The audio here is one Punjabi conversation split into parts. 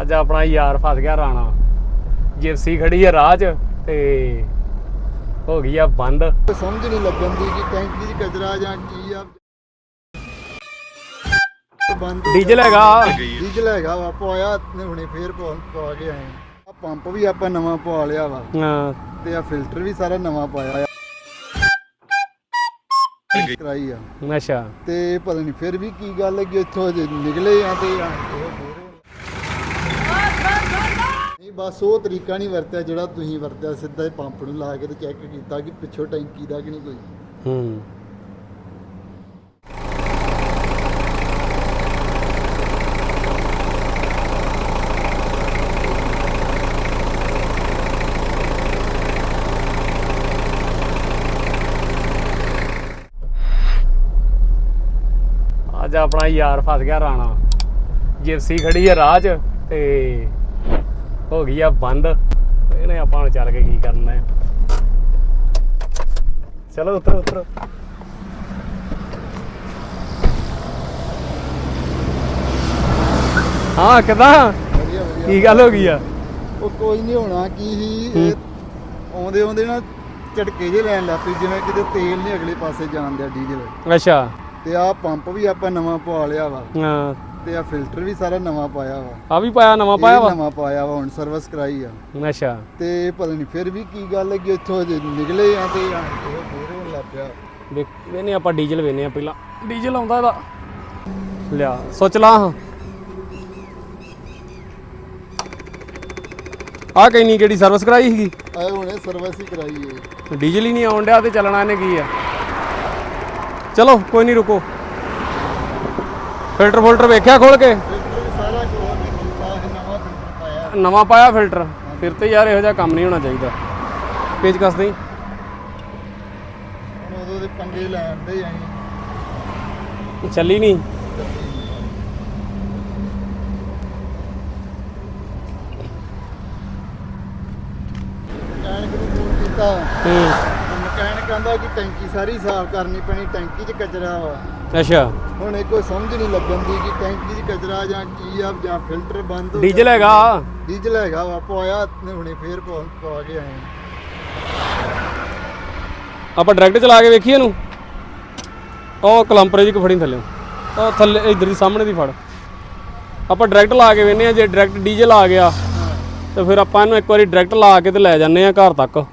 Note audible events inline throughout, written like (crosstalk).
ਅੱਜ ਆਪਣਾ ਯਾਰ ਫਸ ਗਿਆ ਰਾਣਾ। ਜਿਪਸੀ ਖੜੀ ਆ ਰਾਹ 'ਚ ਤੇ ਹੋ ਗਈ ਆ ਬੰਦ। ਸਮਝ ਨਹੀਂ ਲੱਗਣ ਦੀ ਕਿ ਟੈਂਕੀ 'ਚ ਕਚਰਾ ਜਾਂ ਕੀ ਆ। ਬੰਦ ਡੀਜ਼ਲ ਹੈਗਾ। ਡੀਜ਼ਲ ਹੈਗਾ ਵਾ ਪਵਾਇਆ ਨੇ ਹੁਣੇ ਫੇਰ ਪਵਾ ਕੇ ਆਏ ਆ। ਪੰਪ ਵੀ ਆਪਾਂ ਨਵਾਂ ਪਵਾ ਲਿਆ ਵਾ। ਹਾਂ। ਤੇ ਆ ਫਿਲਟਰ ਵੀ ਸਾਰਾ ਨਵਾਂ ਪਾਇਆ ਆ। ਕਰਾਈ ਆ। ਅੱਛਾ। ਤੇ ਪਤਾ ਨਹੀਂ ਫਿਰ ਵੀ ਕੀ ਗੱਲ ਹੈ ਕਿ ਇੱਥੋਂ ਨਿਕਲੇ ਆ ਤੇ ਆ ਬਸ ਉਹ ਤਰੀਕਾ ਨਹੀਂ ਵਰਤਿਆ ਜਿਹੜਾ ਤੁਸੀਂ ਵਰਤਿਆ, ਸਿੱਧਾ ਹੀ ਪੰਪ ਨੂੰ ਲਾ ਕੇ ਤੇ ਚੈੱਕ ਕੀਤਾ ਕਿ ਪਿੱਛੋਂ ਟੈਂਕੀ ਦਾ ਕਿ ਨਹੀਂ ਕੋਈ। ਹੂੰ। ਅੱਜ ਆਪਣਾ ਯਾਰ ਫਸ ਗਿਆ ਰਾਣਾ। ਜਿਪਸੀ ਖੜੀ ਹੈ ਰਾਹ 'ਚ ਤੇ ਹੋ ਗਈ ਆ ਬੰਦ। ਇਹਨੇ ਆਪਾਂ ਹੁਣ ਚੱਲ ਕੇ ਕੀ ਕਰਨਾ ਹੈ? ਚਲੋ ਉਤਰੋ ਉਤਰੋ। ਹਾਂ ਕਿਦਾਂ? ਵਧੀਆ ਵਧੀਆ। ਕੀ ਗੱਲ ਹੋ ਗਈ ਆ? ਉਹ ਕੋਈ ਨਹੀਂ ਹੋਣਾ ਕੀ ਸੀ ਇਹ ਆਉਂਦੇ ਆਉਂਦੇ ਨਾ ਝਟਕੇ ਜੇ ਲੈਣ ਲੱਗ ਪਈ ਜਿਵੇਂ ਕਿਤੇ ਤੇਲ ਨਹੀਂ ਅਗਲੇ ਪਾਸੇ ਜਾਣ ਦਿਆ ਡੀਜ਼ਲ। ਅੱਛਾ। ਤੇ ਆਹ ਪੰਪ ਵੀ ਆਪਾਂ ਨਵਾਂ ਪਵਾ ਲਿਆ ਵਾ। ਹਾਂ। ਤੇ ਆ ਫਿਲਟਰ ਵੀ ਸਾਰਾ ਨਵਾਂ ਪਾਇਆ ਵਾ। ਆ ਵੀ ਪਾਇਆ ਨਵਾਂ ਪਾਇਆ ਵਾ? ਨਵਾਂ ਪਾਇਆ ਵਾ ਹੁਣ ਸਰਵਿਸ ਕਰਾਈ ਆ। ਅੱਛਾ। ਤੇ ਪਤਾ ਨਹੀਂ ਫਿਰ ਵੀ ਕੀ ਗੱਲ ਹੈ ਕਿ ਇੱਥੋਂ ਜੇ ਨਿਕਲੇ ਆ ਤੇ ਆ ਹੋਰ ਹੋਣ ਲੱਗ ਪਿਆ। ਵੇਨੇ ਆਪਾਂ ਡੀਜ਼ਲ ਵੇਨੇ ਆ ਪਹਿਲਾਂ। ਡੀਜ਼ਲ ਆਉਂਦਾ ਇਹਦਾ। ਲਿਆ ਸੋਚ ਲਾ ਹਾਂ। ਆ ਕਈ ਨਹੀਂ ਕਿਹੜੀ ਸਰਵਿਸ ਕਰਾਈ ਸੀਗੀ? ਆਏ ਹੁਣੇ ਸਰਵਿਸ ਹੀ ਕਰਾਈ ਏ। ਡੀਜ਼ਲ ਹੀ ਨਹੀਂ ਆਉਣ ਡਿਆ ਤੇ ਚੱਲਣਾ ਇਹਨੇ ਕੀ ਆ? ਚਲੋ ਕੋਈ ਨਹੀਂ ਰੁਕੋ। ਫਿਲਟਰ ਫੁਲਟਰ ਵੇਖਿਆ ਖੋਲ ਕੇ? ਸਾਰਾ ਨਵਾਂ ਫਿਲਟਰ ਪਾਇਆ ਨਵਾਂ ਪਾਇਆ ਫਿਲਟਰ। ਫਿਰ ਤੇ ਯਾਰ ਇਹੋ ਜਿਹਾ ਕੰਮ ਨਹੀਂ ਹੋਣਾ ਚਾਹੀਦਾ। ਪੇਜ ਕਸ ਦੇ ਉਦੋਂ ਦੇ ਪੰਗੇ ਲੈਣ ਆਈ ਚੱਲੀ ਨਹੀਂ। ਕੀਤਾ ਹੂੰ। ਮਕੈਨਿਕ ਕਹਿੰਦਾ ਕਿ ਟੈਂਕੀ ਸਾਰੀ ਸਾਫ਼ ਕਰਨੀ ਪੈਣੀ, ਟੈਂਕੀ 'ਚ ਕਚਰਾ ਵਾ। ਅੱਛਾ। ਹੁਣ ਇਹ ਕੋਈ ਸਮਝ ਨਹੀਂ ਲੱਗਣ ਦੀ ਕਿ ਟੈਂਕੀ 'ਚ ਕਚਰਾ ਜਾਂ ਕੀ ਆ ਜਾਂ ਫਿਲਟਰ ਬੰਦ ਹੋ ਡੀਜ਼ਲ। ਹੈਗਾ। ਡੀਜ਼ਲ ਹੈਗਾ ਵਾ ਪਵਾਇਆ ਨੇ ਹੁਣੇ ਫੇਰ ਪਵਾ ਪਵਾ ਕੇ ਆਏ ਆਪਾਂ ਡਾਇਰੈਕਟ ਚਲਾ ਕੇ ਵੇਖੀਏ ਇਹਨੂੰ। ਉਹ ਕਲੰਪਰੇ ਜੀ ਕੋ ਫੜੀ ਥੱਲੇ। ਉਹ ਥੱਲੇ ਇਧਰ ਦੀ ਸਾਹਮਣੇ ਦੀ ਫੜ। ਆਪਾਂ ਡਾਇਰੈਕਟ ਲਾ ਕੇ ਵੇਨੇ ਆ ਜੇ ਡਾਇਰੈਕਟ ਡੀਜ਼ਲ ਆ ਗਿਆ ਤੇ ਫਿਰ ਆਪਾਂ ਇਹਨੂੰ ਇੱਕ ਵਾਰੀ ਡਾਇਰੈਕਟ ਲਾ ਕੇ ਤੇ ਲੈ ਜਾਂਦੇ ਆ ਘਰ ਤੱਕ।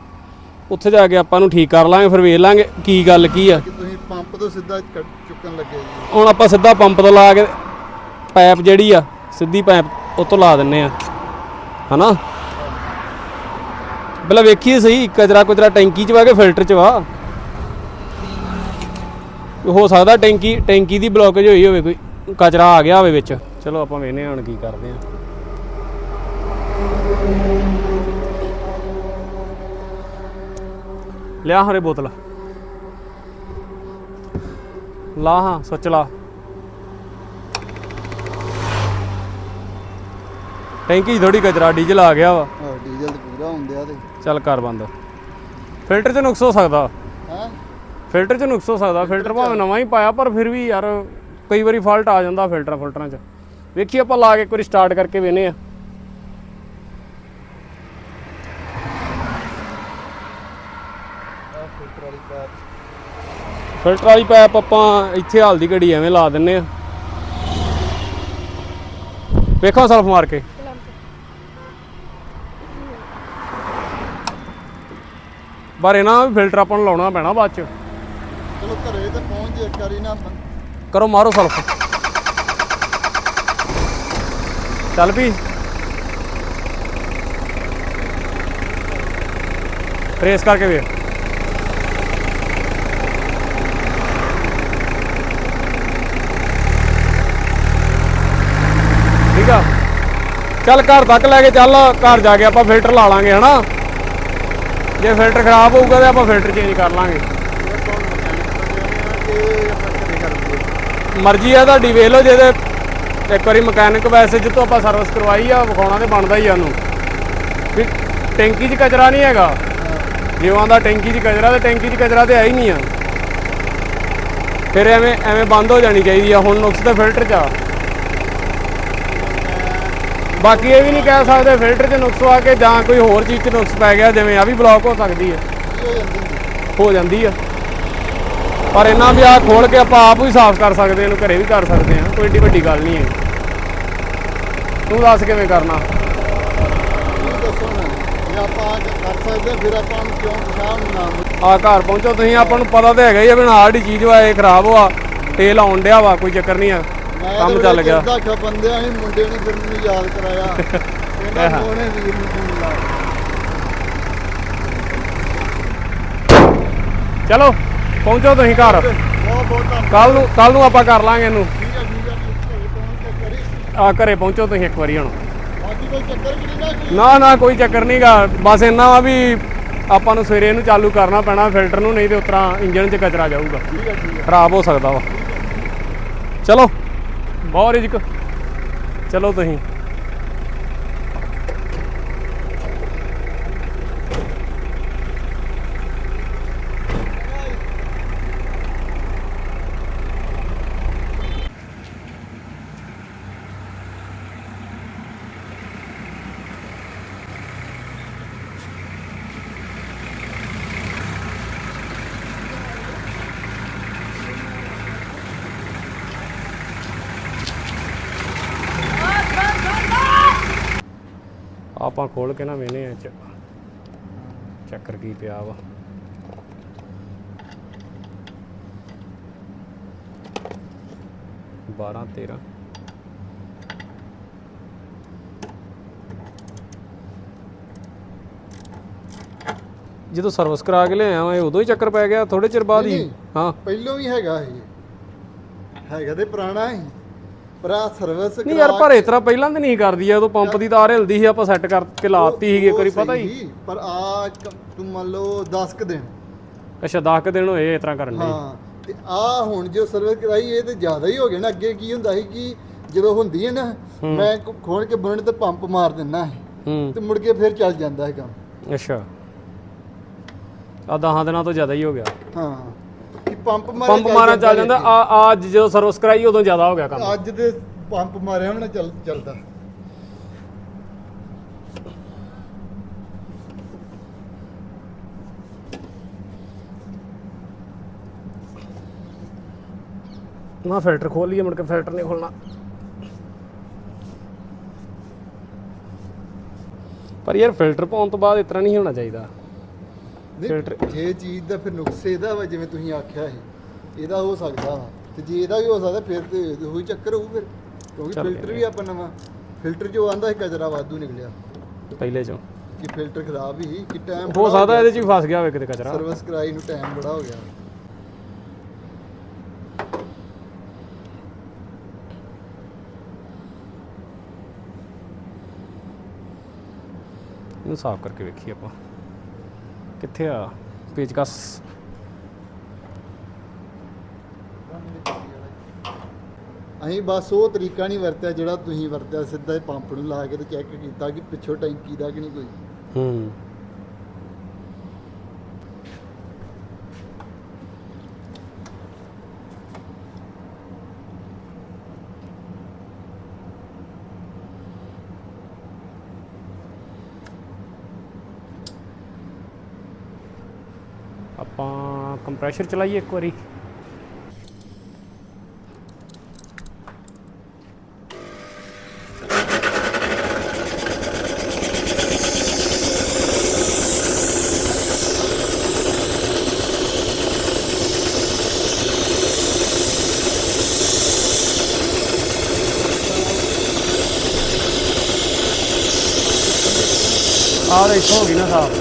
ਉੱਥੇ ਜਾ ਕੇ ਆਪਾਂ ਨੂੰ ਠੀਕ ਕਰ ਲਾਂਗੇ ਫਿਰ ਵੇਖ ਲਾਂਗੇ ਕੀ ਗੱਲ ਕੀ ਆ। ਤੁਸੀਂ ਪੰਪ ਤੋਂ ਸਿੱਧਾ ਚੁੱਕਣ ਲੱਗੇ ਜੀ। ਹੁਣ ਆਪਾਂ ਸਿੱਧਾ ਪੰਪ ਤੋਂ ਲਾ ਕੇ ਪਾਈਪ ਜਿਹੜੀ ਆ, ਸਿੱਧੀ ਪਾਈਪ ਉਹ ਲਾ ਦਿੰਨੇ ਆ। ਹਨਾ? ਪਹਿਲਾਂ ਵੇਖੀਏ ਸਹੀ, ਕਚਰਾ ਕੁਚਰਾ ਟੈਂਕੀ 'ਚ ਵਾ ਕੇ ਫਿਲਟਰ 'ਚ ਵਾ? ਹੋ ਸਕਦਾ ਟੈਂਕੀ ਟੈਂਕੀ ਦੀ ਬਲੌਕੇਜ ਹੋਈ ਹੋਵੇ, ਕੋਈ ਕਚਰਾ ਆ ਗਿਆ ਹੋਵੇ ਵਿੱਚ। ਚਲੋ ਆਪਾਂ ਵੇਖਨੇ ਹੁਣ ਕੀ ਕਰਦੇ ਆ। ਲਿਆ ਹਰੇ ਬੋਤਲ। ਲਾ ਹਾਂ ਸੱਚ ਲਾ। ਟੈਂਕੀ ਥੋੜੀ ਕਚਰਾ ਡੀਜ਼ਲ ਆ ਗਿਆ ਵਾ। ਹਾਂ ਡੀਜ਼ਲ ਤੇ ਪੂਰਾ ਹੁੰਦਿਆ ਤੇ। ਚੱਲ ਕਰ ਬੰਦ। ਫਿਲਟਰ 'ਚ ਨੁਕਸ ਹੋ ਸਕਦਾ। ਹਾਂ? ਫਿਲਟਰ 'ਚ ਨੁਕਸ ਹੋ ਸਕਦਾ। ਫਿਲਟਰ ਭਾਵੇਂ ਨਵਾਂ ਹੀ ਪਾਇਆ ਪਰ ਫਿਰ ਵੀ ਯਾਰ ਕਈ ਵਾਰੀ ਫਾਲਟ ਆ ਜਾਂਦਾ ਫਿਲਟਰ ਫਿਲਟਰਾਂ 'ਚ। ਵੇਖੀ ਆਪਾਂ ਲਾ ਕੇ ਇੱਕ ਵਾਰੀ ਸਟਾਰਟ ਕਰਕੇ ਵੇਨੇ ਆ ਆਹ ਫਿਲਟਰ ਵਾਲੀ ਪੈਪ ਫਿਲਟਰ ਵਾਲੀ ਪਾਈਪ ਆਪਾਂ ਇੱਥੇ ਹਾਲ ਦੀ ਘੜੀ ਐਵੇਂ ਲਾ ਦਿੰਨੇ ਆ। ਵੇਖੋ ਸਲਫ ਮਾਰ ਕੇ। ਬਾਰੇ ਨਾ ਫਿਲਟਰ ਆਪਾਂ ਨੂੰ ਲਾਉਣਾ ਪੈਣਾ ਬਾਅਦ ਚ। ਚਲੋ ਘਰੇ ਤੇ ਪਹੁੰਚ ਜੇ ਇੱਕ ਵਾਰੀ ਨਾ ਕਰੋ ਮਾਰੋ ਸਲਫ। ਚੱਲ ਵੀ। ਪ੍ਰੇਸ ਕਰਕੇ ਵੇਖ। ਠੀਕ ਆ। ਚੱਲ ਘਰ ਤੱਕ ਲੈ ਕੇ ਚੱਲ, ਘਰ ਜਾ ਕੇ ਆਪਾਂ ਫਿਲਟਰ ਲਾ ਲਾਂਗੇ, ਹਨਾ? ਜੇ ਫਿਲਟਰ ਖਰਾਬ ਹੋਊਗਾ ਤੇ ਆਪਾਂ ਫਿਲਟਰ ਚੇਂਜ ਕਰ ਲਾਂਗੇ। ਮਰਜ਼ੀ ਆ ਤੁਹਾਡੀ, ਵੇਖ ਲਓ ਜੇ ਤੇ ਇੱਕ ਵਾਰੀ ਮਕੈਨਿਕ ਵੈਸੇ ਜਿੱਤੋਂ ਆਪਾਂ ਸਰਵਿਸ ਕਰਵਾਈ ਆ, ਵਿਖਾਉਣਾ ਤੇ ਬਣਦਾ ਹੀ ਆ ਉਹਨੂੰ। ਵੀ ਟੈਂਕੀ 'ਚ ਕਚਰਾ ਨਹੀਂ ਹੈਗਾ। ਜੇ ਉਹ ਟੈਂਕੀ 'ਚ ਕਚਰਾ ਤੇ ਟੈਂਕੀ 'ਚ ਕਚਰਾ ਤੇ ਹੈ ਹੀ ਨਹੀਂ ਆ। ਫਿਰ ਐਵੇਂ ਐਵੇਂ ਬੰਦ ਹੋ ਜਾਣੀ ਚਾਹੀਦੀ ਆ, ਹੁਣ ਨੁਕਸ ਤਾਂ ਫਿਲਟਰ 'ਚ ਆ। ਬਾਕੀ ਇਹ ਵੀ ਨਹੀਂ ਕਹਿ ਸਕਦੇ ਫਿਲਟਰ 'ਚ ਨੁਕਸ ਆ ਕੇ ਜਾਂ ਕੋਈ ਹੋਰ ਚੀਜ਼ 'ਚ ਨੁਕਸ ਪੈ ਗਿਆ ਜਿਵੇਂ ਆ ਵੀ ਬਲੌਕ ਹੋ ਸਕਦੀ ਹੈ। ਹੋ ਜਾਂਦੀ ਆ ਪਰ ਇਹਨਾਂ ਵੀ ਆ ਖੋਲ ਕੇ ਆਪਾਂ ਆਪ ਵੀ ਸਾਫ਼ ਕਰ ਸਕਦੇ ਹਾਂ ਇਹਨੂੰ ਘਰੇ ਵੀ ਕਰ ਸਕਦੇ ਹਾਂ ਕੋਈ ਏਡੀ ਵੱਡੀ ਗੱਲ ਨਹੀਂ ਹੈ। ਤੂੰ ਦੱਸ ਕਿਵੇਂ ਕਰਨਾ? ਦੱਸੋ ਆ ਕਰ ਸਕਦੇ ਹਾਂ, ਘਰ ਪਹੁੰਚੋ ਤੁਸੀਂ ਆਪਾਂ ਨੂੰ ਪਤਾ ਤਾਂ ਹੈਗਾ ਹੀ ਆ ਵੀ ਆਹ ਜਿਹੜੀ ਚੀਜ਼ ਵਾ ਇਹ ਖਰਾਬ ਹੋਆ ਤੇਲ ਆਉਣ ਡਿਆ ਵਾ ਕੋਈ ਚੱਕਰ ਨਹੀਂ ਆ। ਕੰਮ ਚੱਲ ਗਿਆ। ਦਾ ਬੰਦੇ ਆ ਮੁੰਡੇ ਨੇ ਫਿਰ ਮੈਨੂੰ ਯਾਦ ਕਰਾਇਆ। (laughs) ਇਹਨਾਂ ਉਹਨੇ ਵੀਰ ਨੂੰ ਫੋਨ ਲਾਇਆ ਚਲੋ ਪਹੁੰਚੋ ਤੁਸੀਂ ਘਰ। ਬਹੁਤ ਬਹੁਤ ਧੰਨਵਾਦ। ਕੱਲ ਨੂੰ ਕੱਲ ਨੂੰ ਆਪਾਂ ਕਰ ਲਾਂਗੇ ਇਹਨੂੰ। ਆ ਘਰੇ ਪਹੁੰਚੋ ਤੁਸੀਂ ਇੱਕ ਵਾਰੀ ਹੁਣ। ਨਾ ਨਾ ਨਾ ਕੋਈ ਚੱਕਰ ਨਹੀਂਗਾ ਬਸ ਇੰਨਾ ਵਾ ਵੀ ਆਪਾਂ ਨੂੰ ਸਵੇਰੇ ਇਹਨੂੰ ਚਾਲੂ ਕਰਨਾ ਪੈਣਾ ਫਿਲਟਰ ਨੂੰ ਨਹੀਂ ਤੇ ਉਤਰਾ ਇੰਜਨ 'ਚ ਕਚਰਾ ਜਾਊਗਾ। ਠੀਕ ਹੈ ਠੀਕ ਹੈ। ਖਰਾਬ ਹੋ ਸਕਦਾ ਵਾ। ਚਲੋ। ਬਹੁਤ ਰਿਜਕ। ਚਲੋ ਤੁਸੀਂ। ਆਪਾਂ ਖੋਲ ਕੇ ਨਾ ਵੇਨੇ ਆ ਚੱਕਰ ਕੀ ਪਿਆ ਵਾ। ਬਾਰਾਂ ਤੇਰਾਂ। ਜਦੋਂ ਸਰਵਿਸ ਕਰਾ ਕੇ ਲਿਆਇਆ ਮੈਂ ਉਦੋਂ ਹੀ ਚੱਕਰ ਪੈ ਗਿਆ ਥੋੜੇ ਚਿਰ ਬਾਅਦ ਹੀ। ਹਾਂ। ਪਹਿਲੋਂ ਵੀ ਹੈਗਾ ਇਹ। ਹੈਗਾ ਤੇ ਪੁਰਾਣਾ ਹੀ। ਪਰ ਆ ਸਰਵਿਸ ਨਹੀਂ ਯਾਰ ਪਰ ਇਸ ਤਰ੍ਹਾਂ ਪਹਿਲਾਂ ਤਾਂ ਨਹੀਂ ਕਰਦੀ ਆ ਉਦੋਂ ਪੰਪ ਦੀ ਤਾਰ ਹਿਲਦੀ ਸੀ ਆਪਾਂ ਸੈੱਟ ਕਰਕੇ ਲਾਤੀ ਸੀਗੀ ਇੱਕ ਵਾਰੀ ਪਤਾ ਹੀ। ਪਰ ਆ ਤੂੰ ਮੰਨ ਲਓ 10 ਕ ਦਿਨ। ਅੱਛਾ 10 ਦਿਨ ਹੋਏ ਇਸ ਤਰ੍ਹਾਂ ਕਰਨ ਦੇ ਹਾਂ ਤੇ ਆ ਹੁਣ ਜੋ ਸਰਵਿਸ ਕਰਾਈ ਇਹ ਤੇ ਜ਼ਿਆਦਾ ਹੀ ਹੋ ਗਿਆ ਨਾ। ਅੱਗੇ ਕੀ ਹੁੰਦਾ ਸੀ ਕਿ ਜਦੋਂ ਹੁੰਦੀ ਹੈ ਨਾ ਮੈਂ ਕ- ਖੋਲ ਕੇ ਬੁਣ ਤੇ ਪੰਪ ਮਾਰ ਦਿੰਦਾ ਤੇ ਮੁੜ ਕੇ ਫਿਰ ਚੱਲ ਜਾਂਦਾ ਹੈ ਕੰਮ। ਅੱਛਾ। ਆ 10 ਦਿਨਾਂ ਤੋਂ ਜ਼ਿਆਦਾ ਹੀ ਹੋ ਗਿਆ। ਹਾਂ। ਕਿ ਪੰਪ ਮਾਰੇ ਪੰਪ ਮਾਰਾਂ ਚੱਲ ਜਾਂਦਾ। ਆ ਆ ਅੱਜ ਜਦੋਂ ਸਰਵਿਸ ਕਰਾਈ ਉਦੋਂ ਜ਼ਿਆਦਾ ਹੋ ਗਿਆ ਕੰਮ। ਅੱਜ ਦੇ ਪੰਪ ਮਾਰਿਆ ਹੁਣ ਚੱਲ ਚੱਲਦਾ। ਨਾ ਫਿਲਟਰ ਖੋਲ ਲਈਏ ਮੁੜ ਕੇ ਫਿਲਟਰ ਨਹੀਂ ਖੋਲਣਾ ਪਰ ਯਾਰ ਫਿਲਟਰ ਪਾਉਣ ਤੋਂ ਬਾਅਦ ਇਤਨਾ ਨਹੀਂ ਹੋਣਾ ਚਾਹੀਦਾ। ਫਿਲਟਰ- ਜੇ ਚੀਜ਼ ਦਾ ਫਿਰ ਨੁਕਸ ਇਹਦਾ ਵਾ ਜਿਵੇਂ ਤੁਸੀਂ ਆਖਿਆ ਸੀ ਇਹਦਾ ਹੋ ਸਕਦਾ ਵਾ। ਤੇ ਜੇ ਇਹਦਾ ਵੀ ਹੋ ਸਕਦਾ ਫਿਰ ਤੇ ਉਹੀ ਚੱਕਰ ਹੋਊ ਫਿਰ। ਕਿਉਂਕਿ ਫਿਲਟਰ ਵੀ ਆਪਾਂ ਨਵਾਂ ਫਿਲਟਰ ਜੋ ਆਂਦਾ ਸੀ ਕਚਰਾ ਵਾਧੂ ਨਿਕਲਿਆ। ਪਹਿਲੇ ਚੋਂ। ਕਿ ਫਿਲਟਰ ਖਰਾਬ ਹੀ ਕਿ ਟਾਈਮ ਹੋ ਸਕਦਾ ਇਹਦੇ ਚ ਵੀ ਫਸ ਗਿਆ ਹੋਵੇ ਕਿਤੇ ਕਚਰਾ। ਸਰਵਿਸ ਕਰਾਈ ਨੂੰ ਟਾਈਮ ਬੜਾ ਹੋ ਗਿਆ। ਇਹਨੂੰ ਸਾਫ਼ ਕਰਕੇ ਵੇਖੀਏ ਆਪਾਂ। ਕਿੱਥੇ ਆ? ਪੇਚਕਸ ਅਸੀਂ ਬਸ ਉਹ ਤਰੀਕਾ ਨਹੀਂ ਵਰਤਿਆ ਜਿਹੜਾ ਤੁਸੀਂ ਵਰਤਿਆ ਸਿੱਧਾ ਹੀ ਪੰਪ ਨੂੰ ਲਾ ਕੇ ਤੇ ਚੈੱਕ ਕੀਤਾ ਕਿ ਪਿੱਛੋਂ ਟੈਂਕੀ ਦਾ ਕਿ ਨਹੀਂ ਕੋਈ। ਹੂੰ। ਆਪਾਂ ਕੰਪਰੈਸ਼ਰ ਚਲਾਈਏ ਇੱਕ ਵਾਰੀ। ਆਹ ਦੇਖ ਹੋ ਗਈ ਨਾ ਸਾਫ਼।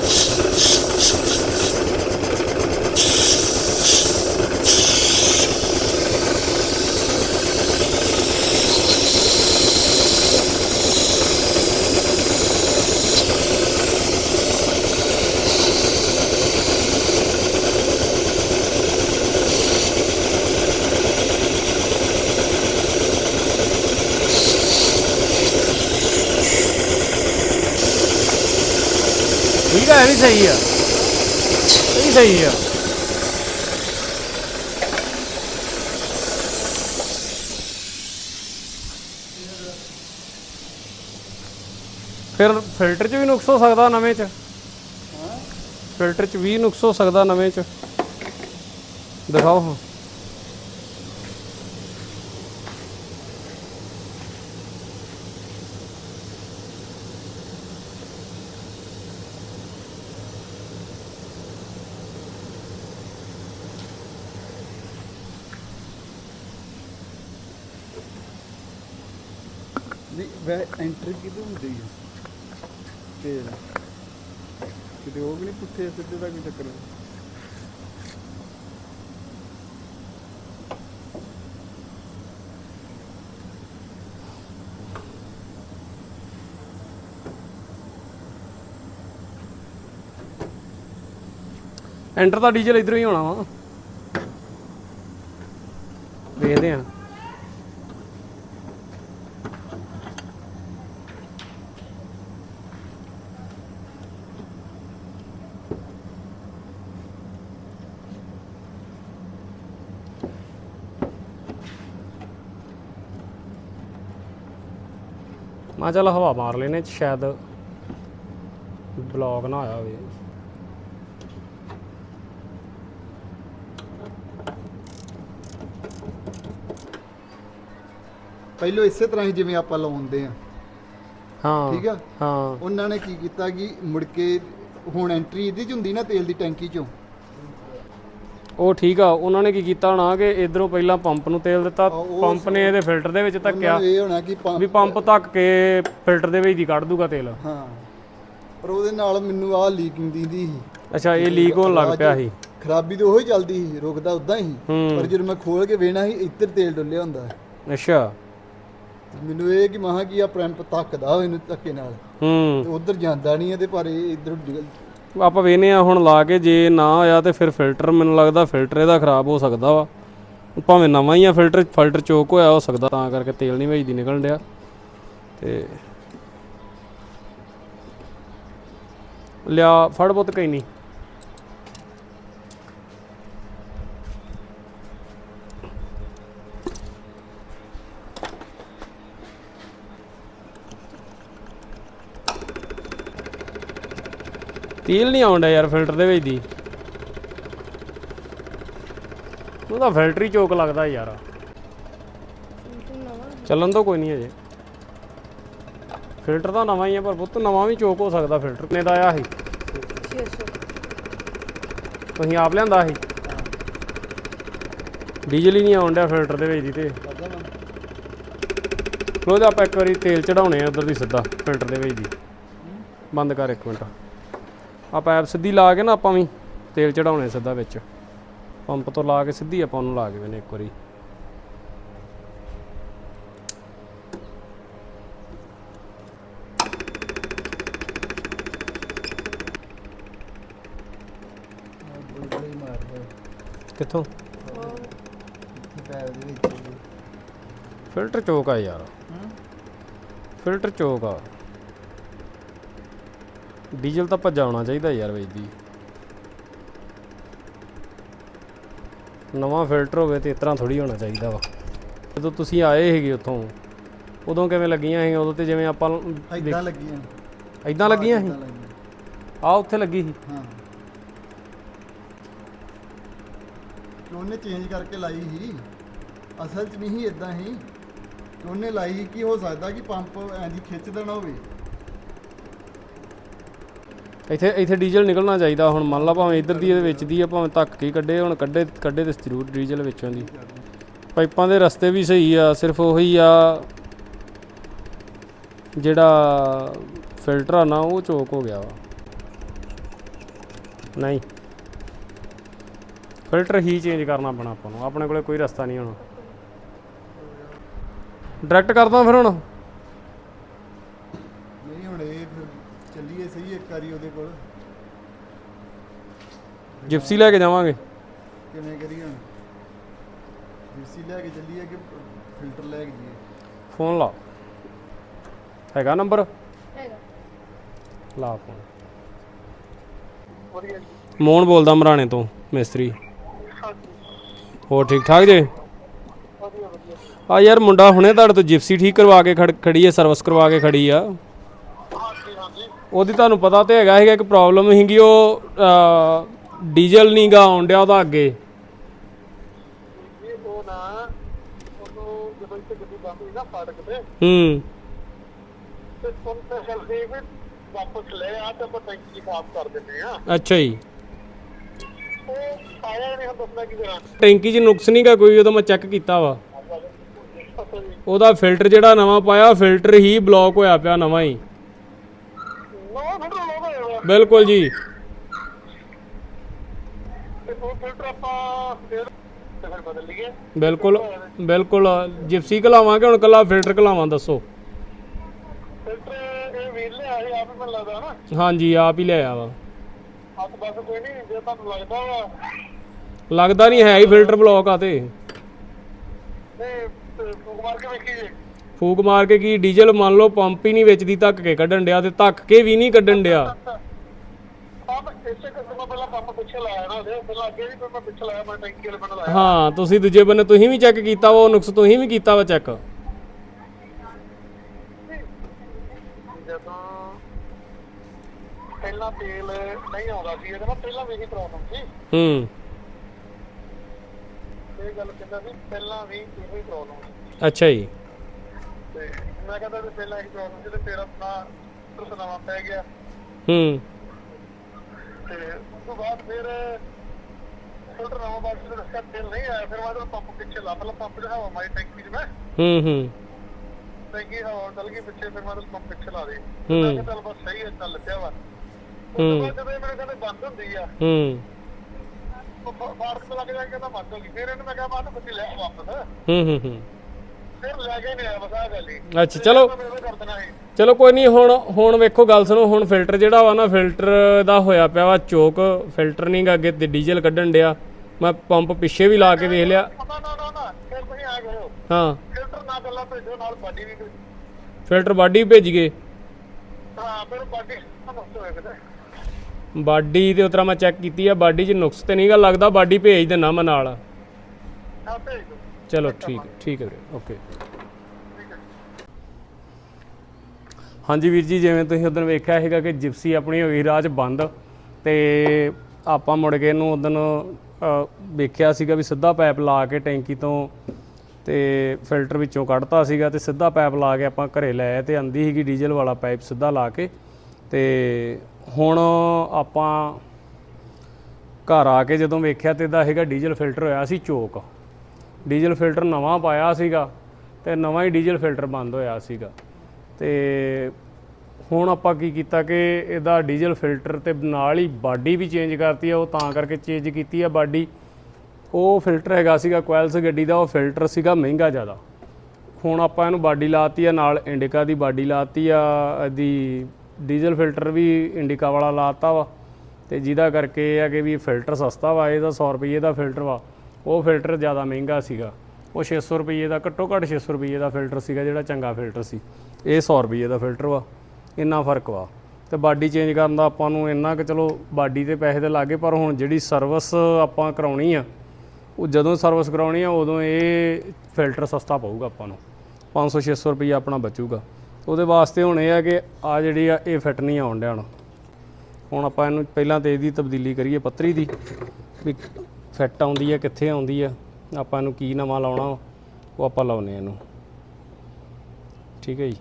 ਸਹੀ ਆ। ਇਹ ਸਹੀ ਆ। ਫਿਰ ਫਿਲਟਰ 'ਚ ਵੀ ਨੁਕਸ ਹੋ ਸਕਦਾ ਨਵੇਂ 'ਚ। ਫਿਲਟਰ 'ਚ ਵੀ ਨੁਕਸ ਹੋ ਸਕਦਾ ਨਵੇਂ 'ਚ। ਦਿਖਾਓ ਹਾਂ ਐਂਟਰ ਕਿਦੋਂ ਹੁੰਦੀ ਹੈ ਤੇ ਕਿਤੇ ਉਹ ਵੀ ਨਹੀਂ ਪੁੱਠੇ ਸਿੱਧੇ ਦਾ ਕੋਈ ਚੱਕਰ ਐਂਟਰ ਦਾ ਡੀਜ਼ਲ ਇਧਰੋਂ ਹੀ ਹੋਣਾ ਵਾ ਵੇਖਦੇ ਆ ਮਾ ਚੱਲ ਹਵਾ ਮਾਰ ਲੈਨੇ ਸ਼ਾਇਦ ਬਲੌਗ ਨਾ ਆਇਆ ਹੋਵੇ। ਪਹਿਲਾਂ ਇਸੇ ਤਰ੍ਹਾਂ ਹੀ ਜਿਵੇਂ ਆਪਾਂ ਲਾਉਂਦੇ ਆ ਹਾਂ ਠੀਕ ਆ? ਹਾਂ। ਉਹਨਾਂ ਨੇ ਕੀ ਕੀਤਾ ਕਿ ਮੁੜ ਕੇ ਹੁਣ ਐਂਟਰੀ ਇਹਦੀ ਚ ਹੁੰਦੀ ਨਾ ਤੇਲ ਦੀ ਟੈਂਕੀ ਚੋਂ? ਉਹ ਠੀਕ ਆ ਉਹਨਾਂ ਨੇ ਕੀ ਕੀਤਾ ਹੋਣਾ ਕਿ ਇਧਰੋਂ ਪਹਿਲਾਂ ਪੰਪ ਨੂੰ ਤੇਲ ਦਿੱਤਾ ਪੰਪ ਨੇ ਇਹਦੇ ਫਿਲਟਰ ਦੇ ਵਿੱਚ ਧੱਕਿਆ। ਉਹਨਾਂ ਨੂੰ ਇਹ ਹੋਣਾ ਕਿ ਪੰਪ- ਵੀ ਪੰਪ ਧੱਕ ਕੇ ਫਿਲਟਰ ਦੇ ਵਿੱਚ ਦੀ ਕੱਢ ਦੂਗਾ ਤੇਲ। ਹਾਂ ਪਰ ਉਹਦੇ ਨਾਲ ਮੈਨੂੰ ਆਹ ਲੀਕਿੰਗ ਦਿੰਦੀ ਸੀ। ਅੱਛਾ ਇਹ ਲੀਕ ਹੋਣ ਲੱਗ ਪਿਆ ਸੀ। ਖਰਾਬੀ ਤਾਂ ਉਹੀ ਚੱਲਦੀ ਸੀ ਰੁਕਦਾ ਉਦਾਂ ਹੀ। ਹੂੰ। ਪਰ ਜਦੋਂ ਮੈਂ ਖੋਲ ਕੇ ਵੇਖਣਾ ਸੀ ਇੱਧਰ ਤੇਲ ਡੁੱਲਿਆ ਹੁੰਦਾ ਅੱਛਾ। ਮੈਨੂੰ ਇਹ ਕਿ ਮਹਾ ਕੀ ਆ ਪ੍ਰੈਂਪ ਧੱਕਦਾ ਹੋਏ ਇਹਨੂੰ ਧੱਕੇ ਨਾਲ। ਹੂੰ। ਉਧਰ ਜਾਂਦਾ ਨਹੀਂ ਇਹਦੇ ਪਰ ਇਹ ਇੱਧਰ ਆਪਾਂ ਵੇਨੇ ਆ ਹੁਣ ਲਾ ਕੇ ਜੇ ਨਾ ਹੋਇਆ ਤੇ ਫਿਰ ਫਿਲਟਰ ਮੈਨੂੰ ਲੱਗਦਾ ਫਿਲਟਰ ਇਹਦਾ ਖਰਾਬ ਹੋ ਸਕਦਾ ਵਾ। ਭਾਵੇਂ ਨਵਾਂ ਹੀ ਆ, ਫਿਲਟਰ ਫਿਲਟਰ ਚੋਕ ਹੋਇਆ ਹੋ ਸਕਦਾ, ਤਾਂ ਕਰਕੇ ਤੇਲ ਨਹੀਂ ਵੇਚਦੀ ਨਿਕਲਣ ਡਿਆ। ਤੇ ਲਿਆ, ਫੜ ਬੁੱਤ ਕਈ ਨਹੀਂ। ਤੇਲ ਨਹੀਂ ਆਉਂਦਾ ਯਾਰ ਫਿਲਟਰ ਦੇ ਵਿੱਚ ਦੀ। ਉਹਦਾ ਫਿਲਟਰ ਹੀ ਚੋਕ ਲੱਗਦਾ ਯਾਰ। ਚੱਲਣ ਤੋਂ ਕੋਈ ਨਹੀਂ ਅਜੇ ਫਿਲਟਰ ਤਾਂ ਨਵਾਂ ਹੀ ਆ, ਪਰ ਪੁੱਤ ਨਵਾਂ ਵੀ ਚੋਕ ਹੋ ਸਕਦਾ ਫਿਲਟਰ। ਕਿੰਨੇ ਦਾ ਆਇਆ ਸੀ। 600 ਤੁਸੀਂ ਆਪ ਲਿਆਂਦਾ ਸੀ? ਡੀਜ਼ਲ ਹੀ ਨਹੀਂ ਆਉਂਦਾ ਫਿਲਟਰ ਦੇ ਵਿੱਚ ਦੀ ਤੇ। ਲੋ ਆਪਾਂ ਇੱਕ ਵਾਰੀ ਤੇਲ ਚੜਾਉਣੇ ਆ ਉਧਰ ਦੀ ਸਿੱਧਾ, ਫਿਲਟਰ ਦੇ ਵਿੱਚ ਦੀ। ਬੰਦ ਕਰ ਇੱਕ ਮਿੰਟ। ਆ ਪੈਪ ਸਿੱਧੀ ਲਾ ਕੇ ਨਾ ਆਪਾਂ ਵੀ ਤੇਲ ਚੜਾਉਣੇ ਸਿੱਧਾ ਵਿੱਚ। ਪੰਪ ਤੋਂ ਲਾ ਕੇ ਸਿੱਧੀ ਆਪਾਂ ਉਹਨੂੰ ਲਾ ਕੇ ਵੇਨੇ ਇੱਕ ਵਾਰੀ। ਕਿੱਥੋਂ? ਫਿਲਟਰ ਚੋਕ ਆ ਯਾਰ। ਫਿਲਟਰ ਚੋਕ ਆ। ਡੀਜ਼ਲ ਤਾਂ ਭੱਜਾ ਹੋਣਾ ਚਾਹੀਦਾ ਯਾਰ ਵਿੱਚ ਦੀ ਨਵਾਂ ਫਿਲਟਰ ਹੋਵੇ ਤੇ ਇਸ ਤਰ੍ਹਾਂ ਥੋੜੀ ਹੋਣਾ ਚਾਹੀਦਾ ਵਾ। ਜਦੋਂ ਤੁਸੀਂ ਆਏ ਸੀਗੇ ਉੱਥੋਂ ਉਦੋਂ ਕਿਵੇਂ ਲੱਗੀਆਂ ਸੀ? ਉਦੋਂ ਤੇ ਜਿਵੇਂ ਆਪਾਂ ਐਦਾਂ ਲੱਗੀਆਂ। ਇਦਾਂ ਲੱਗੀਆਂ ਸੀ। ਆ ਉੱਥੇ ਲੱਗੀ ਸੀ। ਹਾਂ। ਉਹਨੇ ਚੇਂਜ ਕਰਕੇ ਲਾਈ ਸੀ। ਅਸਲ 'ਚ ਨਹੀਂ ਇਦਾਂ ਹੀ ਉਹਨੇ ਲਾਈ ਸੀ ਕਿ ਹੋ ਸਕਦਾ ਕਿ ਪੰਪ ਐਂਦੀ ਖਿੱਚਦਾ ਨਾ ਹੋਵੇ। ਇੱਥੇ ਇੱਥੇ ਡੀਜ਼ਲ ਨਿਕਲਣਾ ਚਾਹੀਦਾ ਹੁਣ, ਮੰਨ ਲਾ ਭਾਵੇਂ ਇੱਧਰ ਦੀ ਇਹਦੇ ਵਿੱਚ ਦੀ ਆ, ਭਾਵੇਂ ਧੱਕ ਕੇ ਹੀ ਕੱਢੇ, ਹੁਣ ਕੱਢੇ ਕੱਢੇ ਤੇ ਜ਼ਰੂਰ ਡੀਜ਼ਲ ਵਿੱਚੋਂ ਦੀ। ਪਾਈਪਾਂ ਦੇ ਰਸਤੇ ਵੀ ਸਹੀ ਆ, ਸਿਰਫ ਉਹੀ ਆ, ਜਿਹੜਾ ਫਿਲਟਰ ਆ ਨਾ, ਉਹ ਚੋਕ ਹੋ ਗਿਆ ਵਾ। ਨਹੀਂ। ਫਿਲਟਰ ਹੀ ਚੇਂਜ ਕਰਨਾ ਪੈਣਾ ਆਪਾਂ ਨੂੰ, ਆਪਣੇ ਕੋਲੇ ਕੋਈ ਰਸਤਾ ਨਹੀਂ ਹੁਣ। ਡਾਇਰੈਕਟ ਕਰਦਾ ਫਿਰ ਹੁਣ ਨਹੀਂ ਹੁਣ ਇਹ ਫਿਰ ਵਾਰੀ ਉਹਦੇ ਕੋਲ? ਜਿਪਸੀ ਲੈ ਕੇ ਜਾਵਾਂਗੇ। ਕਿਵੇਂ ਕਰੀਏ ਹੁਣ? ਜੀਸੀ ਲੈ ਕੇ ਚੱਲੀਏ ਕਿ ਫਿਲਟਰ ਲੈ ਕੇ ਜਾਈਏ? ਫੋਨ ਲਾ। ਹੈਗਾ ਨੰਬਰ? ਹੈਗਾ। ਲਾ ਫੋਨ। ਮੋਹਨ ਬੋਲਦਾ ਮਰਾਣੇ ਤੋਂ ਮਿਸਤਰੀ। ਹੋਰ ਠੀਕ ਠਾਕ ਜੇ ਆ ਯਾਰ ਮੁੰਡਾ ਹੁਣੇ ਤੁਹਾਡੇ ਤੋਂ ਜਿਪਸੀ ਠੀਕ ਕਰਵਾ ਕੇ ਖੜ- ਖੜੀ ਹੈ ਸਰਵਿਸ ਕਰਵਾ ਕੇ ਖੜੀ ਆ। ਉਹਦੀ ਤੁਹਾਨੂੰ ਪਤਾ ਤੇ ਹੈਗਾ ਸੀਗਾ ਇੱਕ ਪ੍ਰੋਬਲਮ ਸੀਗੀ ਉਹ ਡੀਜ਼ਲ ਨਹੀਂ ਗਾ ਆਉਣ ਡਿਆ ਉਹਦਾ ਅੱਗੇ। ਇਹ ਉਹ ਨਾ ਉਹਨੂੰ ਜਦੋਂ ਇੱਥੇ ਗੱਡੀ ਬੰਦ ਹੋਈ ਨਾ ਫਾਟਕ ਤੇ ਹੂੰ। ਤੇ ਸੁਣ ਤੇ ਜਲਦੀ ਵੀ ਵਾਪਸ ਲੈ ਆ ਤੇ ਆਪਾਂ ਟੈਂਕੀ ਸਾਫ਼ ਕਰ ਦਿੰਦੇ ਆ। ਅੱਛਾ ਜੀ। ਉਹ ਆਇਆ ਨਹੀਂ ਹੁਣ ਦੱਸਣਾ ਕੀ ਕਰਾਂ। ਟੈਂਕੀ 'ਚ ਨੁਕਸ ਨਹੀਂ ਗਾ ਕੋਈ ਉਹਦਾ ਮੈਂ ਚੈੱਕ ਕੀਤਾ ਵਾ। ਉਹਦਾ ਫਿਲਟਰ ਜਿਹੜਾ ਨਵਾਂ ਪਾਇਆ ਫਿਲਟਰ ਹੀ ਬਲੌਕ ਹੋਇਆ ਪਿਆ ਨਵਾਂ ਹੀ ਨਵਾਂ ਫਿਲਟਰ ਲਾਉਂਦਾ ਹੋਇਆ ਬਿਲਕੁਲ ਜੀ। ਤੇ ਉਹ ਫਿਲਟਰ ਆਪਾਂ ਫਿਰ ਫਿਰ ਬਦਲ ਲਈਏ ਬਿਲਕੁਲ ਬਿਲਕੁਲ। ਜਿਪਸੀ ਘਲਾਵਾਂਗੇ ਹੁਣ ਕੱਲਾ ਫਿਲਟਰ ਘਲਾਵਾਂ ਦੱਸੋ। ਫਿਲਟਰ ਇਹ ਵੀਰ ਲਿਆ ਸੀ ਆਪ ਹੀ ਮੈਨੂੰ ਲੱਗਦਾ ਨਾ ਹਾਂਜੀ, ਆਪ ਹੀ ਲਿਆਇਆ ਵਾ ਹੱਥ ਬਸ ਕੋਈ ਨਹੀਂ ਜੇ ਤੁਹਾਨੂੰ ਲੱਗਦਾ ਵਾ ਲੱਗਦਾ ਨਹੀਂ, ਹੈ ਹੀ ਫਿਲਟਰ ਬਲੌਕ ਆ ਤੇ। ਤੇ ਫੂਕ ਮਾਰ ਕੇ ਵੇਖੀ ਜੇ ਫੂਕ ਮਾਰ ਕੇ ਕੀ ਡੀਜ਼ਲ ਮੰਨ ਲਓ, ਪੰਪ ਹੀ ਨਹੀਂ ਵਿੱਚ ਦੀ ਧੱਕ ਕੇ ਕੱਢਣ ਡਿਆ ਤੇ ਧੱਕ ਕੇ ਵੀ ਨਹੀਂ ਕੱਢਣ ਡਿਆ। ਇਸੇ ਕਰਕੇ ਮੈਂ ਪਹਿਲਾਂ ਪੰਪ ਪਿੱਛੇ ਲਾਇਆ ਨਾ ਉਹਦੇ ਪਹਿਲਾਂ ਅੱਗੇ ਵੀ ਮੈਂ ਪਿੱਛੇ ਲਾਇਆ ਮੈਂ ਟੈਂਕੀ ਵਾਲੇ ਬੰਨੇ ਲਾਇਆ। ਹਾਂ ਤੁਸੀਂ ਦੂਜੇ ਬੰਨੇ ਤੁਸੀਂ ਵੀ ਚੈੱਕ ਕੀਤਾ ਉਹ ਨੁਕਸ ਤੁਸੀਂ ਵੀ ਕੀਤਾ ਵਾ ਚੈੱਕ ਜਦੋਂ ਪਹਿਲਾਂ ਤੇਲ ਨਹੀਂ ਆਉਂਦਾ ਸੀ ਇਹਦਾ ਨਾ ਪਹਿਲਾਂ ਵੀ ਇਹੀ ਪ੍ਰੋਬਲਮ ਸੀ। ਹੂੰ। ਇਹ ਗੱਲ ਕਹਿੰਦਾ ਸੀ? ਪਹਿਲਾਂ ਵੀ ਇਹੀ ਪ੍ਰੋਬਲਮ ਸੀ। ਅੱਛਾ ਜੀ। ਤੇ ਮੈਂ ਕਹਿੰਦਾ ਵੀ ਪਹਿਲਾਂ ਇਹੀ ਪ੍ਰੋਬਲਮ ਸੀ ਤੇ ਫਿਰ ਆਪਣਾ ਉਸ ਨਵਾਂ ਪੈ ਗਿਆ। ਹੂੰ। ਤੇ ਉਸ ਤੋਂ ਬਾਅਦ ਫਿਰ ਫਿਲਟਰ ਨਵਾਂ ਬਾਅਦ ਜਦੋਂ ਦੱਸਿਆ ਤੇਲ ਨਹੀਂ ਆਇਆ ਫਿਰ ਮੈਂ ਉਹਦਾ ਪੰਪ ਪਿੱਛੇ ਲਾ ਪਹਿਲਾਂ ਪੰਪ ਜਿਹੜਾ ਹਵਾ ਮਾਰੀ ਟੈਂਕੀ 'ਚ ਮੈਂ। ਹੂੰ ਹੂੰ। ਟੈਂਕੀ ਹਵਾ ਚੱਲ ਗਈ ਪਿੱਛੇ ਫਿਰ ਮੈਂ ਉਹਦਾ ਪੰਪ ਪਿੱਛੇ ਲਾ ਦੇ ਹੂੰ। ਮੈਂ ਕਿਹਾ ਚੱਲ ਬਸ ਸਹੀ ਹੈ ਚੱਲ ਪਿਆ ਵਾ। ਉਸ ਤੋਂ ਬਾਅਦ ਜਦੋਂ ਇਹ ਮੇਰੇ ਕਹਿੰਦੇ ਬੰਦ ਹੁੰਦੀ ਆ ਹੂੰ। ਤੇ ਲੱਗ ਜਾ ਕੇ ਬੰਦ ਹੋ ਗਈ। ਫਿਰ ਇਹਨੂੰ ਮੈਂ ਕਿਹਾ ਬਾਅਦ ਵਿੱਚ ਲੈ ਵਾਪਸ। ਹੂੰ ਹੂੰ ਹੂੰ। ਫਿਰ ਲੈ ਕੇ ਨਹੀਂ ਆਇਆ ਬਸ ਆ ਗੱਲ ਹੀ। ਅੱਛਾ ਚਲੋ। ਚਲੋ ਕੋਈ ਨਹੀਂ ਹੁਣ ਹੁਣ ਵੇਖੋ ਗੱਲ ਸੁਣੋ ਹੁਣ ਫਿਲਟਰ ਜਿਹੜਾ ਵਾ ਨਾ ਫਿਲਟਰ ਦਾ ਹੋਇਆ ਪਿਆ ਵਾ ਚੋਕ ਫਿਲਟਰ ਨਹੀਂ ਗਾ ਅੱਗੇ ਤੇ ਡੀਜ਼ਲ ਕੱਢਣ ਡਿਆ। ਮੈਂ ਪੰਪ ਪਿੱਛੇ ਵੀ ਲਾ ਕੇ ਵੇਖ ਲਿਆ। ਹੋ। ਫਿਲਟਰ ਨਾ ਗੱਲਾਂ ਭੇਜੋ ਨਾਲ ਬਾਡੀ ਵੀ ਫਿਲਟਰ ਬਾਡੀ ਭੇਜ ਗਏ। ਹਾਂ ਫਿਰ ਬਾਡੀ ਤੇ ਉਤਰਾ ਮੈਂ ਚੈੱਕ ਕੀਤੀ ਆ ਬਾਡੀ 'ਚ ਨੁਕਸ ਤੇ ਨਹੀਂਗਾ ਲੱਗਦਾ ਬਾਡੀ ਭੇਜ ਦੇਣਾ ਮੈਂ ਨਾਲ। ਚਲੋ ਠੀਕ ਠੀਕ ਹੈ ਓਕੇ ਹਾਂਜੀ ਵੀਰ ਜੀ, ਜਿਵੇਂ ਤੁਸੀਂ ਉਦੋਂ ਵੇਖਿਆ ਹੈਗਾ ਕਿ ਜਿਪਸੀ ਆਪਣੀ ਹੋਈ ਰਾਜ ਬੰਦ ਤੇ ਆਪਾਂ ਮੁੜ ਕੇ ਇਹਨੂੰ ਉਦੋਂ ਵੇਖਿਆ ਸੀਗਾ ਵੀ ਸਿੱਧਾ ਪਾਈਪ ਲਾ ਕੇ ਟੈਂਕੀ ਤੋਂ ਤੇ ਫਿਲਟਰ ਵਿੱਚੋਂ ਕੱਢਤਾ ਸੀਗਾ ਤੇ ਸਿੱਧਾ ਪਾਈਪ ਲਾ ਕੇ ਆਪਾਂ ਘਰੇ ਲੈ ਆਏ ਤੇ ਆਂਦੀ ਸੀਗੀ ਡੀਜ਼ਲ ਵਾਲਾ ਪਾਈਪ ਸਿੱਧਾ ਲਾ ਕੇ ਤੇ ਹੁਣ ਆਪਾਂ ਘਰ ਆ ਕੇ ਜਦੋਂ ਵੇਖਿਆ ਤੇ ਇਹਦਾ ਹੈਗਾ ਡੀਜ਼ਲ ਫਿਲਟਰ ਹੋਇਆ ਸੀ ਚੋਕ। ਡੀਜ਼ਲ ਫਿਲਟਰ ਨਵਾਂ ਪਾਇਆ ਸੀਗਾ ਤੇ ਨਵਾਂ ਹੀ ਡੀਜ਼ਲ ਫਿਲਟਰ ਬੰਦ ਹੋਇਆ ਸੀਗਾ। ਤੇ ਹੁਣ ਆਪਾਂ ਕੀ ਕੀਤਾ ਕਿ ਇਹਦਾ ਡੀਜ਼ਲ ਫਿਲਟਰ ਤੇ ਨਾਲ ਹੀ ਬਾਡੀ ਵੀ ਚੇਂਜ ਕਰਤੀ ਆ, ਉਹ ਤਾਂ ਕਰਕੇ ਚੇਂਜ ਕੀਤੀ ਆ ਬਾਡੀ। ਉਹ ਫਿਲਟਰ ਹੈਗਾ ਸੀਗਾ ਕੁਐਲਸ ਗੱਡੀ ਦਾ, ਉਹ ਫਿਲਟਰ ਸੀਗਾ ਮਹਿੰਗਾ ਜ਼ਿਆਦਾ। ਹੁਣ ਆਪਾਂ ਇਹਨੂੰ ਬਾਡੀ ਲਾਤੀ ਆ, ਨਾਲ ਇੰਡੀਕਾ ਦੀ ਬਾਡੀ ਲਾਤੀ ਆ, ਇਹਦੀ ਡੀਜ਼ਲ ਫਿਲਟਰ ਵੀ ਇੰਡੀਕਾ ਵਾਲਾ ਲਾਤਾ ਵਾ। ਤੇ ਜਿਹਦਾ ਕਰਕੇ ਇਹ ਆ ਕਿ ਵੀ ਫਿਲਟਰ ਸਸਤਾ ਵਾ, ਇਹਦਾ 100 ਰੁਪਏ ਦਾ ਫਿਲਟਰ ਵਾ। ਉਹ ਫਿਲਟਰ ਜ਼ਿਆਦਾ ਮਹਿੰਗਾ ਸੀਗਾ। ਉਹ 600 ਰੁਪਏ ਦਾ, ਘੱਟੋ ਘੱਟ 600 ਰੁਪਏ ਦਾ ਫਿਲਟਰ ਸੀਗਾ ਜਿਹੜਾ ਚੰਗਾ ਫਿਲਟਰ ਸੀ। ਇਹ 100 ਰੁਪਏ ਦਾ ਫਿਲਟਰ ਵਾ, ਇੰਨਾ ਫ਼ਰਕ ਵਾ। ਤੇ ਬਾਡੀ ਚੇਂਜ ਕਰਨ ਦਾ ਆਪਾਂ ਨੂੰ ਇੰਨਾ ਕਿ ਚਲੋ ਬਾਡੀ ਤੇ ਪੈਸੇ ਤੇ ਲੱਗੇ ਪਰ ਹੁਣ ਜਿਹੜੀ ਸਰਵਿਸ ਆਪਾਂ ਕਰਾਉਣੀ ਆ, ਉਹ ਜਦੋਂ ਸਰਵਿਸ ਕਰਾਉਣੀ ਆ, ਉਦੋਂ ਇਹ ਫਿਲਟਰ ਸਸਤਾ ਪਊਗਾ ਆਪਾਂ ਨੂੰ। 500 600 ਰੁਪਏ ਆਪਣਾ ਬਚੂਗਾ। ਉਹਦੇ ਵਾਸਤੇ ਹੁਣ ਇਹ ਆ ਕਿ ਆ ਜਿਹੜੀ ਆ, ਇਹ ਫਿੱਟ ਨਹੀਂ ਆਉਣ ਡਿਆ ਹੁਣ। ਹੁਣ ਆਪਾਂ ਇਹਨੂੰ ਪਹਿਲਾਂ ਤੇ ਇਹਦੀ ਤਬਦੀਲੀ ਕਰੀਏ ਪੱਤਰੀ ਦੀ, ਵੀ ਫਿੱਟ ਆਉਂਦੀ ਆ, ਕਿੱਥੇ ਆਉਂਦੀ ਆ। ਆਪਾਂ ਇਹਨੂੰ ਕੀ ਨਵਾਂ ਲਾਉਣਾ ਉਹ ਆਪਾਂ ਲਾਉਨੇ ਆ ਇਹਨੂੰ। ਠੀਕ ਹੈ ਜੀ।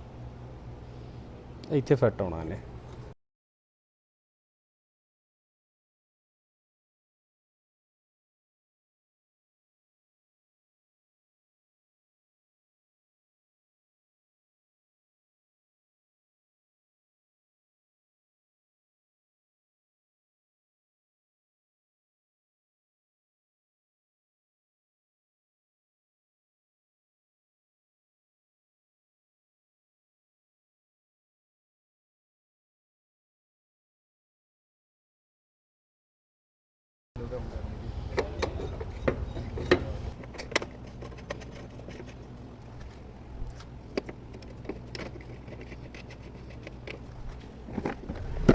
ਇੱਥੇ ਫਿੱਟ ਆਉਣਾ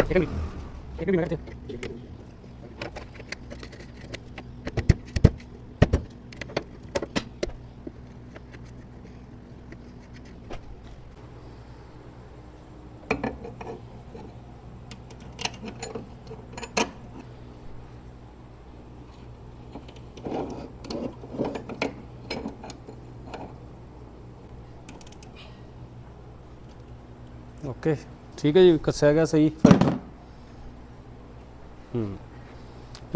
Tekan bin. Tekan bin aja. Okay ਠੀਕ ਹੈ ਜੀ ਕੱਸਿਆ ਗਿਆ ਸਹੀ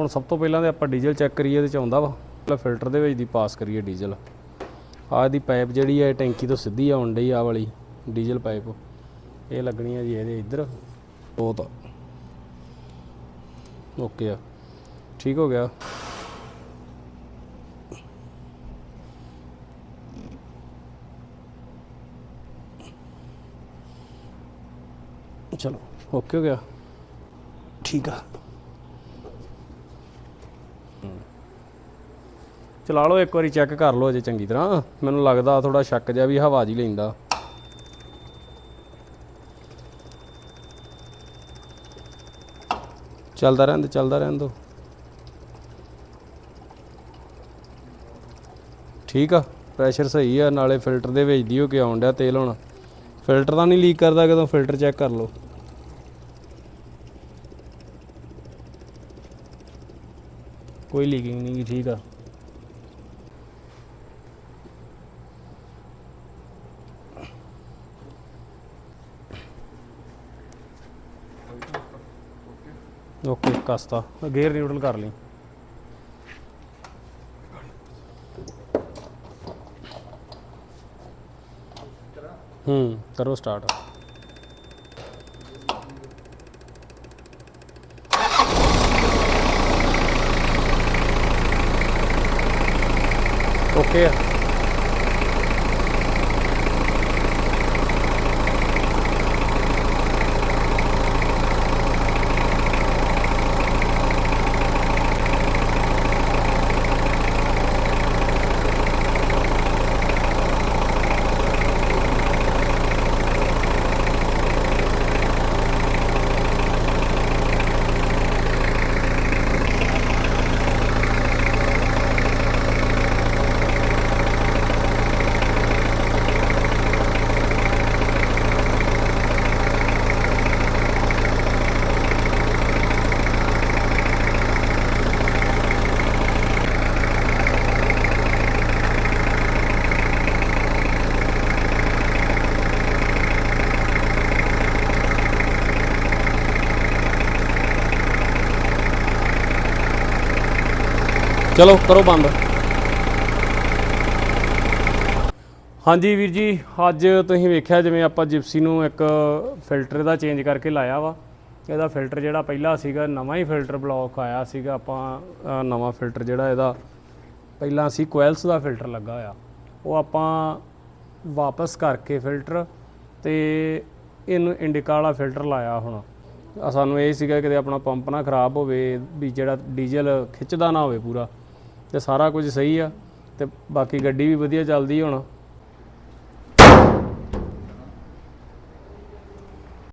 ਹੁਣ ਸਭ ਤੋਂ ਪਹਿਲਾਂ ਤੇ ਆਪਾਂ ਡੀਜ਼ਲ ਚੈੱਕ ਕਰੀਏ ਇਹਦੇ ਚ ਆਉਂਦਾ ਵਾ। ਪਹਿਲਾਂ ਫਿਲਟਰ ਦੇ ਵਿੱਚ ਦੀ ਪਾਸ ਕਰੀਏ ਡੀਜ਼ਲ। ਆਹ ਦੀ ਪਾਈਪ ਜਿਹੜੀ ਹੈ ਟੈਂਕੀ ਤੋਂ ਸਿੱਧੀ ਆਉਣ ਡਈ ਆ ਵਾਲੀ ਡੀਜ਼ਲ ਪਾਈਪ। ਇਹ ਲੱਗਣੀ ਹੈ ਜੀ ਇਹਦੇ ਇੱਧਰ। ਉਹ ਤਾਂ ਓਕੇ ਆ। ਠੀਕ ਹੋ ਗਿਆ। ਚਲੋ, ਓਕੇ ਹੋ ਗਿਆ। ਠੀਕ ਆ। ਚਲਾ ਲਓ, ਇੱਕ ਵਾਰੀ ਚੈੱਕ ਕਰ ਲਓ ਅਜੇ ਚੰਗੀ ਤਰ੍ਹਾਂ। ਮੈਨੂੰ ਲੱਗਦਾ ਥੋੜਾ ਸ਼ੱਕ ਜਿਹਾ ਵੀ ਹਵਾ ਜੀ ਲੈਂਦਾ। ਚੱਲਦਾ ਰਹਿੰਦਾ ਚੱਲਦਾ ਰਹਿਣ ਦੋ। ਠੀਕ ਆ ਪ੍ਰੈਸ਼ਰ ਸਹੀ ਆ, ਨਾਲੇ ਫਿਲਟਰ ਦੇ ਵਿੱਚ ਦੀ ਹੋ ਕੇ ਆਉਣ ਡਿਆ ਤੇਲ ਹੁਣ। ਫਿਲਟਰ ਤਾਂ ਨਹੀਂ ਲੀਕ ਕਰਦਾ, ਕਦੋਂ ਫਿਲਟਰ ਚੈੱਕ ਕਰ ਲਓ। ਕੋਈ ਲੀਕਿੰਗ ਨਹੀਂ ਠੀਕ ਆ ਓਕੇ ਕਸਤਾ ਗੇਅਰ ਨਿਊਟਰਲ ਕਰ ਲਈ। ਹੂੰ ਕਰੋ ਸਟਾਰਟ ਓਕੇ ਆ। ਚਲੋ ਕਰੋ ਬੰਦ। ਹਾਂਜੀ ਵੀਰ ਜੀ, ਅੱਜ ਤੁਸੀਂ ਵੇਖਿਆ ਜਿਵੇਂ ਆਪਾਂ ਜਿਪਸੀ ਨੂੰ ਇੱਕ ਫਿਲਟਰ ਦਾ ਚੇਂਜ ਕਰਕੇ ਲਾਇਆ ਵਾ। ਇਹਦਾ ਫਿਲਟਰ ਜਿਹੜਾ ਪਹਿਲਾ ਸੀਗਾ, ਨਵਾਂ ਹੀ ਫਿਲਟਰ ਬਲੌਕ ਆਇਆ ਸੀਗਾ। ਆਪਾਂ ਨਵਾਂ ਫਿਲਟਰ ਜਿਹੜਾ ਇਹਦਾ, ਪਹਿਲਾਂ ਸੀ ਕੋਇਲਸ ਦਾ ਫਿਲਟਰ ਲੱਗਾ ਹੋਇਆ। ਉਹ ਆਪਾਂ ਵਾਪਸ ਕਰਕੇ ਫਿਲਟਰ ਤੇ ਇਹਨੂੰ ਇੰਡੀਕਾ ਵਾਲਾ ਫਿਲਟਰ ਲਾਇਆ ਹੁਣ। ਸਾਨੂੰ ਇਹ ਸੀਗਾ ਕਿ ਆਪਣਾ ਪੰਪ ਨਾ ਖਰਾਬ ਹੋਵੇ, ਵੀ ਜਿਹੜਾ ਡੀਜ਼ਲ ਖਿੱਚਦਾ ਨਾ ਹੋਵੇ ਪੂਰਾ। ਤੇ ਸਾਰਾ ਕੁਝ ਸਹੀ ਆ ਤੇ ਬਾਕੀ ਗੱਡੀ ਵੀ ਵਧੀਆ ਚੱਲਦੀ ਹੁਣ।